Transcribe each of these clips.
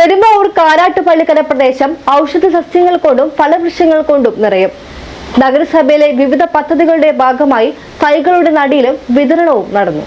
പെരുമ്പാവൂർ കാരാട്ടുപള്ളിക്കര പ്രദേശം ഔഷധ സസ്യങ്ങൾ കൊണ്ടും ഫലവൃക്ഷങ്ങൾ കൊണ്ടും നിറയും. നഗരസഭയിലെ വിവിധ പദ്ധതികളുടെ ഭാഗമായി തൈകളുടെ നടിയിലും വിതരണവും നടന്നു.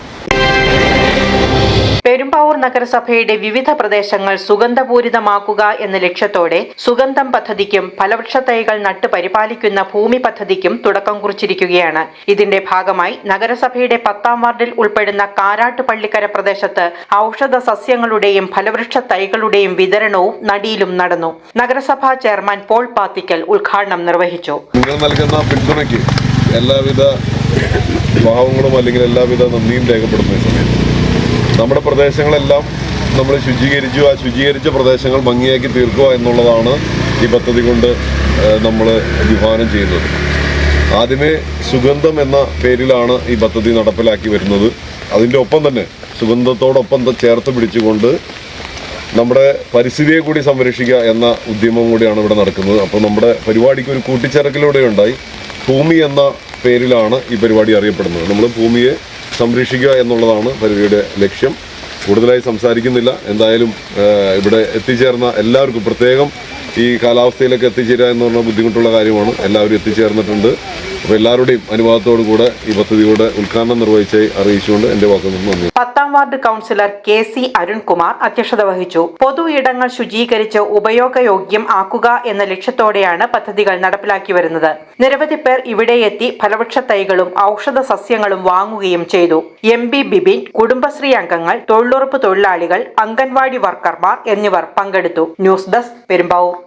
പെരുമ്പാവൂർ നഗരസഭയുടെ വിവിധ പ്രദേശങ്ങൾ സുഗന്ധപൂരിതമാക്കുക എന്ന ലക്ഷ്യത്തോടെ സുഗന്ധം പദ്ധതിക്കും ഫലവൃക്ഷ തൈകൾ നട്ട് പരിപാലിക്കുന്ന ഭൂമി പദ്ധതിക്കും തുടക്കം കുറിച്ചിരിക്കുകയാണ്. ഇതിന്റെ ഭാഗമായി നഗരസഭയുടെ പത്താം വാർഡിൽ ഉൾപ്പെടുന്ന കാരാട്ട് പള്ളിക്കര പ്രദേശത്ത് ഔഷധ സസ്യങ്ങളുടെയും ഫലവൃക്ഷ തൈകളുടെയും വിതരണവും നടിയിലും നടന്നു. നഗരസഭാ ചെയർമാൻ പോൾ പാത്തിക്കൽ ഉദ്ഘാടനം നിർവഹിച്ചു. നിങ്ങൾ നൽകുന്ന പിന്തുണയ്ക്ക് എല്ലാവിധ ഭാവങ്ങളും അല്ലെങ്കിൽ എല്ലാവിധ നന്ദിയും രേഖപ്പെടുത്തുന്ന സമയത്ത്. നമ്മുടെ പ്രദേശങ്ങളെല്ലാം നമ്മൾ ശുചീകരിച്ചു. ആ ശുചീകരിച്ച പ്രദേശങ്ങൾ ഭംഗിയാക്കി തീർക്കുക എന്നുള്ളതാണ് ഈ പദ്ധതി കൊണ്ട് നമ്മൾ വിഭാവനം ചെയ്യുന്നത്. ആദ്യമേ സുഗന്ധം എന്ന പേരിലാണ് ഈ പദ്ധതി നടപ്പിലാക്കി വരുന്നത്. അതിന്റെ ഒപ്പം തന്നെ സുഗന്ധത്തോടൊപ്പം ചേർത്ത് പിടിച്ചുകൊണ്ട് നമ്മുടെ പരിസ്ഥിതിയെ കൂടി സംരക്ഷിക്കുക എന്ന ഉദ്യമം കൂടിയാണ് ഇവിടെ നടക്കുന്നത്. അപ്പോൾ നമ്മുടെ പരിപാടിക്ക് ഒരു കൂട്ടിച്ചേർക്കലൂടെ ഉണ്ടായി. ഭൂമി എന്ന പേരിലാണ് ഈ പരിപാടി അറിയപ്പെടുന്നത്. നമ്മൾ ഭൂമിയെ സംരക്ഷിക്കുക എന്നുള്ളതാണ് പരിപാടിയുടെ ലക്ഷ്യം. കൂടുതലായി സംസാരിക്കുന്നില്ല. എന്തായാലും ഇവിടെ എത്തിച്ചേർന്ന എല്ലാവർക്കും പ്രത്യേകം ഈ കാലാവസ്ഥയിലൊക്കെ എത്തിച്ചേരുക എന്ന് പറഞ്ഞാൽ ബുദ്ധിമുട്ടുള്ള കാര്യമാണ്. എല്ലാവരും എത്തിച്ചേർന്നിട്ടുണ്ട്. അപ്പോൾ എല്ലാവരുടെയും അനുവാദത്തോടു കൂടെ ഈ പദ്ധതിയുടെ ഉദ്ഘാടനം നിർവഹിച്ചായി അറിയിച്ചുകൊണ്ട് എന്റെ വാക്കുകൾ നന്ദി പത്താം ward councillor K C Arunkumar അധ്യക്ഷത വഹിച്ചു. പൊതു ഇടങ്ങൾ ശുചീകരിച്ച് ഉപയോഗയോഗ്യം ആക്കുക എന്ന ലക്ഷ്യത്തോടെയാണ് പദ്ധതികൾ നടപ്പിലാക്കി വരുന്നത്. നിരവധി പേർ ഇവിടെ എത്തി ഫലവൃക്ഷ തൈകളും ഔഷധ സസ്യങ്ങളും വാങ്ങുകയും ചെയ്തു. എം ബി ബിബിൻ കുടുംബശ്രീ അംഗങ്ങൾ തൊഴിലുറപ്പ് തൊഴിലാളികൾ അംഗൻവാടി വർക്കർമാർ എന്നിവർ പങ്കെടുത്തു. News desk Perumbavoor.